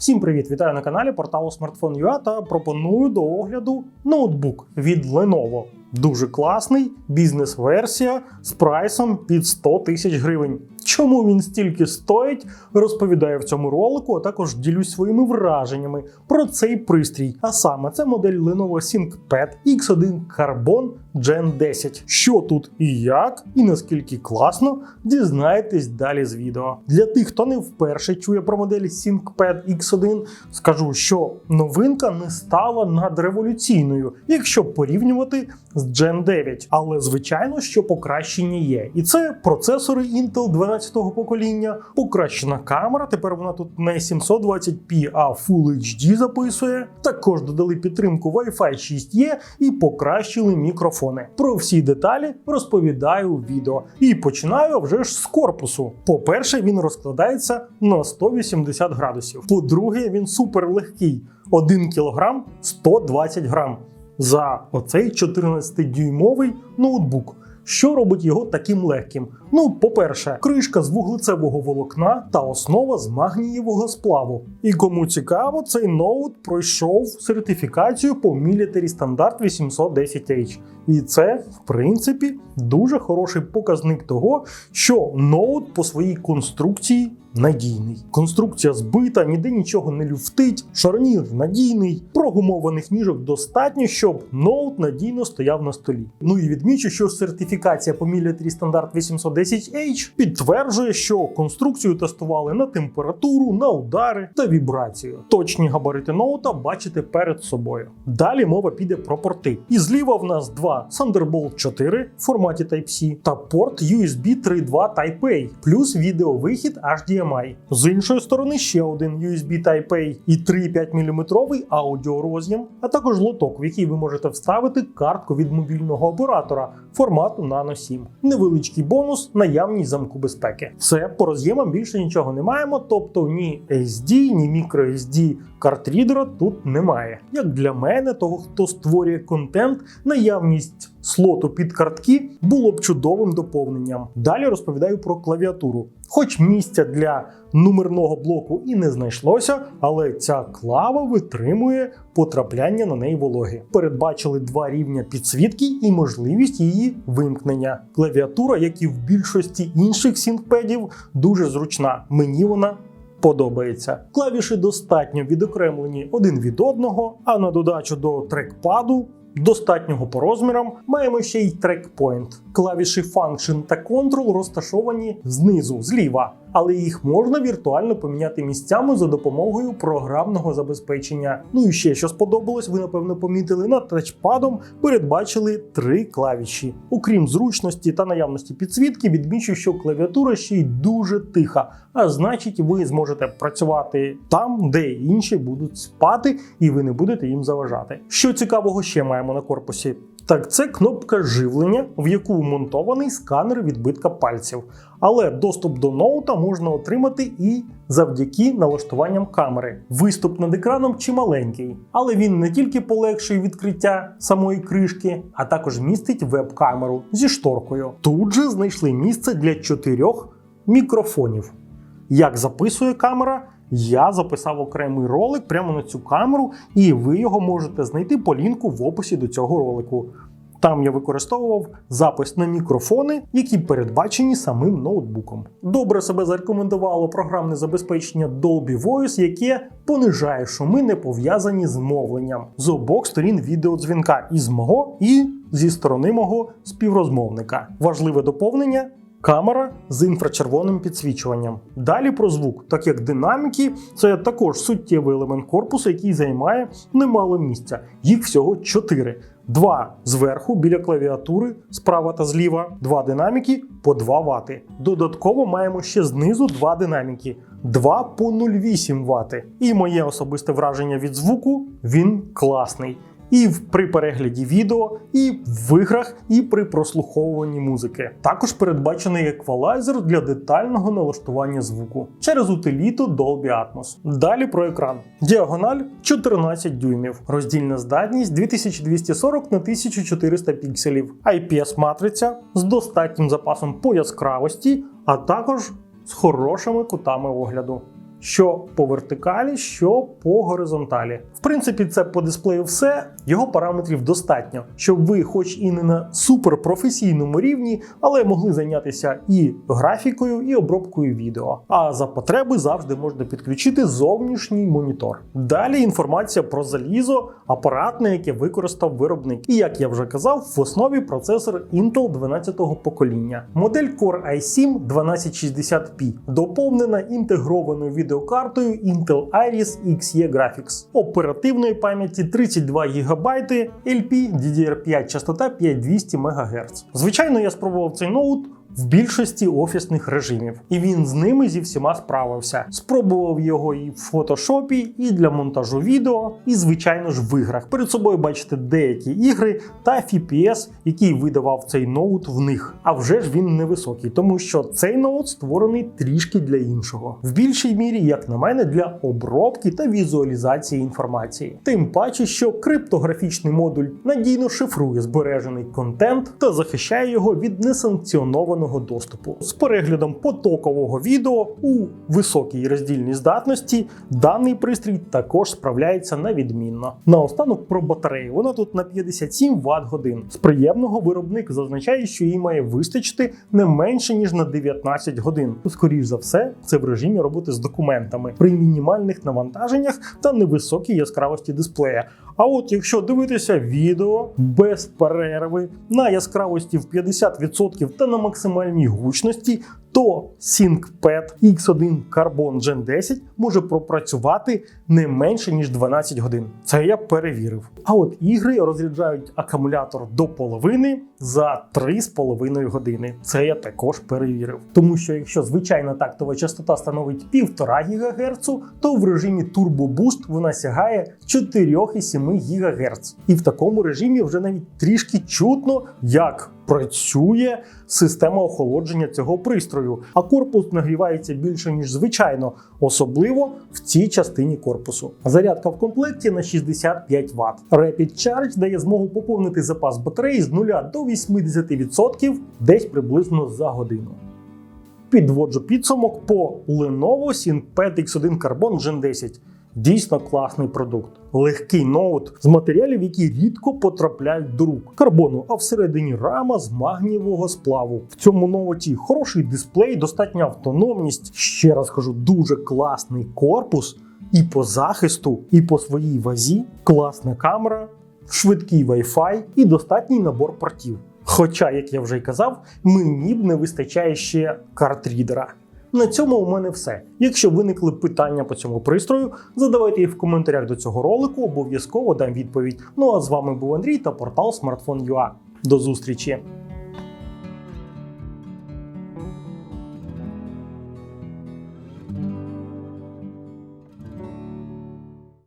Всім привіт! Вітаю на каналі порталу Smartphone.ua та пропоную до огляду ноутбук від Lenovo. Дуже класний бізнес-версія з прайсом під 100 тисяч гривень. Чому він стільки стоїть, розповідаю в цьому ролику, а також ділюсь своїми враженнями про цей пристрій. А саме це модель Lenovo ThinkPad X1 Carbon Gen 10. Що тут і як, і наскільки класно, дізнаєтесь далі з відео. Для тих, хто не вперше чує про модель ThinkPad X1, скажу, що новинка не стала надреволюційною, якщо порівнювати з Gen 9. Але звичайно, що покращення є. І це процесори Intel 12-го покоління, покращена камера. Тепер вона тут не 720p, а Full HD записує. Також додали підтримку Wi-Fi 6E і покращили мікрофони. Про всі деталі розповідаю у відео. І починаю вже ж з корпусу. По-перше, він розкладається на 180 градусів. По-друге, він супер легкий. 1 кг 120 грам за оцей 14-дюймовий ноутбук. Що робить його таким легким? Ну, по-перше, кришка з вуглецевого волокна та основа з магнієвого сплаву. І кому цікаво, цей ноут пройшов сертифікацію по Military Standard 810H. І це, в принципі, дуже хороший показник того, що ноут по своїй конструкції надійний. Конструкція збита, ніде нічого не люфтить, шарнір надійний, прогумованих ніжок достатньо, щоб ноут надійно стояв на столі. Ну і відмічу, що сертифікація по Military Standard 810H підтверджує, що конструкцію тестували на температуру, на удари та вібрацію. Точні габарити ноута бачите перед собою. Далі мова піде про порти. І зліва в нас два Thunderbolt 4 в форматі Type-C та порт USB 3.2 Type-A, плюс відеовихід HDMI. З іншої сторони ще один USB Type-A і 3,5 мм аудіороз'єм, а також лоток, в який ви можете вставити картку від мобільного оператора формату Nano 7. Невеличкий бонус наявність замку безпеки. Все, по роз'ємам більше нічого не маємо, тобто ні SD, ні microSD картрідера тут немає. Як для мене, того хто створює контент, наявність слоту під картки було б чудовим доповненням. Далі розповідаю про клавіатуру. Хоч місця для номерного блоку і не знайшлося, але ця клава витримує потрапляння на неї вологи. Передбачили два рівня підсвітки і можливість її вимкнення. Клавіатура, як і в більшості інших сінкпедів, дуже зручна. Мені вона подобається. Клавіші достатньо відокремлені один від одного, а на додачу до трекпаду. Достатнього по розмірам маємо ще й трекпоінт. Клавіші Function та Control розташовані знизу, зліва, але їх можна віртуально поміняти місцями за допомогою програмного забезпечення. Ну і ще що сподобалось, ви напевно помітили, над тачпадом передбачили три клавіші. Окрім зручності та наявності підсвітки, відмічу, що клавіатура ще й дуже тиха, а значить, ви зможете працювати там, де інші будуть спати, і ви не будете їм заважати. Що цікавого ще маємо на корпусі? Так, це кнопка живлення, в яку вмонтований сканер відбитка пальців. Але доступ до ноута можна отримати і завдяки налаштуванням камери. Виступ над екраном чималенький, але він не тільки полегшує відкриття самої кришки, а також містить веб-камеру зі шторкою. Тут же знайшли місце для чотирьох мікрофонів. Як записує камера, я записав окремий ролик прямо на цю камеру, і ви його можете знайти по лінку в описі до цього ролику. Там я використовував запис на мікрофони, які передбачені самим ноутбуком. Добре себе зарекомендувало програмне забезпечення Dolby Voice, яке понижає шуми, не пов'язані з мовленням з обох сторін відеодзвінка, і з мого, і зі сторони мого співрозмовника. Важливе доповнення. Камера з інфрачервоним підсвічуванням. Далі про звук, так як динаміки це також суттєвий елемент корпусу, який займає немало місця. Їх всього чотири. Два зверху біля клавіатури справа та зліва, два динаміки по 2 Вт. Додатково маємо ще знизу два динаміки. 2 по 0,8 Вт. І моє особисте враження від звуку він класний. І при перегляді відео, і в іграх, і при прослуховуванні музики. Також передбачений еквалайзер для детального налаштування звуку через утиліту Dolby Atmos. Далі про екран. Діагональ 14 дюймів, роздільна здатність 2240 на 1400 пікселів, IPS-матриця з достатнім запасом по яскравості, а також з хорошими кутами огляду. що по вертикалі, що по горизонталі. В принципі, це по дисплею все. Його параметрів достатньо, щоб ви, хоч і не на суперпрофесійному рівні, але могли зайнятися і графікою, і обробкою відео. А за потреби завжди можна підключити зовнішній монітор. Далі інформація про залізо, апарат, на яке використав виробник. І як я вже казав, в основі процесор Intel 12-го покоління. Модель Core i7 1260p доповнена інтегрованою відеокартою Intel Iris Xe Graphics, оперативної пам'яті 32 ГБ, LP DDR5 частота 5200 МГц. Звичайно, я спробував цей ноут в більшості офісних режимів, і він з ними зі всіма справився. Спробував його і в фотошопі, і для монтажу відео, і звичайно ж в іграх. Перед собою бачите деякі ігри та FPS, який видавав цей ноут в них. А вже ж він невисокий, тому що цей ноут створений трішки для іншого. В більшій мірі, як на мене, для обробки та візуалізації інформації. Тим паче, що криптографічний модуль надійно шифрує збережений контент та захищає його від несанкціонованого доступу. З переглядом потокового відео у високій роздільній здатності даний пристрій також справляється на відмінно. Наостанок про батарею. Вона тут на 57 Вт годин. З приємного виробник зазначає, що їй має вистачити не менше ніж на 19 годин. Скоріш за все, це в режимі роботи з документами при мінімальних навантаженнях та невисокій яскравості дисплея. А от якщо дивитися відео без перерви на яскравості в 50% та на максимальній гучності, то ThinkPad X1 Carbon Gen 10 може пропрацювати не менше ніж 12 годин. Це я перевірив. А от ігри розряджають акумулятор до половини за 3,5 години. Це я також перевірив. Тому що якщо звичайна тактова частота становить 1,5 ГГц, то в режимі Turbo Boost вона сягає 4,7 ГГц. І в такому режимі вже навіть трішки чутно, як працює система охолодження цього пристрою, а корпус нагрівається більше ніж звичайно, особливо в цій частині корпусу. Зарядка в комплекті на 65 Вт. Rapid Charge дає змогу поповнити запас батареї з 0 до 80% десь приблизно за годину. Підводжу підсумок по Lenovo ThinkPad X1 Carbon Gen 10. Дійсно класний продукт. Легкий ноут з матеріалів, які рідко потрапляють до рук. Карбону, а всередині рама з магнієвого сплаву. В цьому ноуті хороший дисплей, достатня автономність. Ще раз кажу, дуже класний корпус. І по захисту, і по своїй вазі класна камера, швидкий Wi-Fi і достатній набор портів. Хоча, як я вже й казав, мені б не вистачає ще картрідера. На цьому у мене все. Якщо виникли питання по цьому пристрою, задавайте їх в коментарях до цього ролику, обов'язково дам відповідь. Ну а з вами був Андрій та портал Smartphone.ua. До зустрічі!